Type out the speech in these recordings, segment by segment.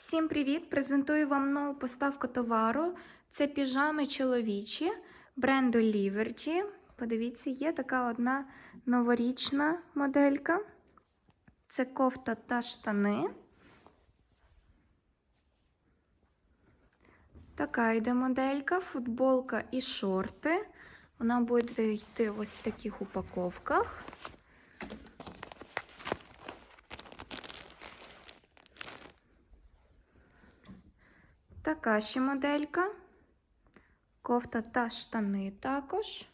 Всім привіт! Презентую вам нову поставку товару. Це піжами чоловічі бренду Livergy. Подивіться, є така одна новорічна моделька. Це кофта та штани. Така йде моделька, футболка і шорти. Вона буде йти ось в таких упаковках. Така ще моделька. Кофта та штани також.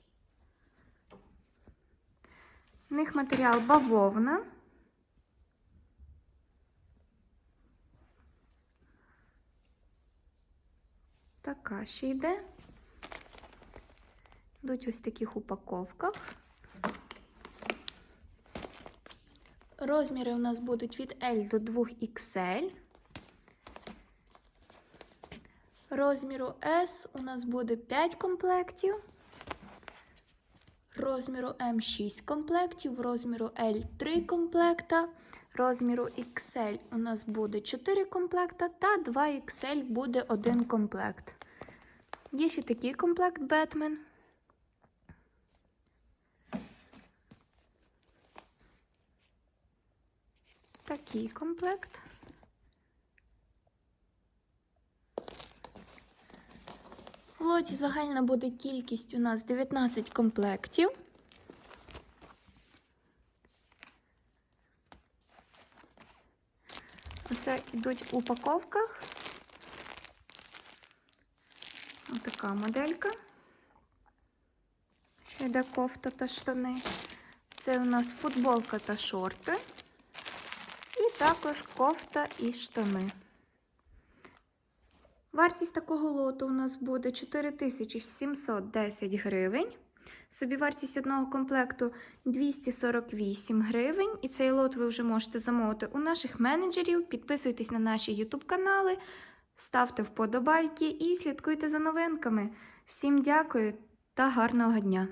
В них матеріал бавовна. Така ще йде. Йдуть ось в таких упаковках. Розміри у нас будуть від L до 2XL. Розміру S у нас буде 5 комплектів. Розміру М 6 комплектів, розміру L 3 комплекта, розміру XL у нас буде 4 комплекта та 2XL буде 1 комплект. Є ще такий комплект Batman. Такий комплект. Лоті загальна буде кількість у нас 19 комплектів. Оце йдуть в упаковках. Ось така моделька. Ще йде кофта та штани. Це у нас футболка та шорти. І також кофта і штани. Вартість такого лоту у нас буде 4710 гривень. Собівартість одного комплекту 248 гривень. І цей лот ви вже можете замовити у наших менеджерів. Підписуйтесь на наші YouTube канали, ставте вподобайки і слідкуйте за новинками. Всім дякую та гарного дня!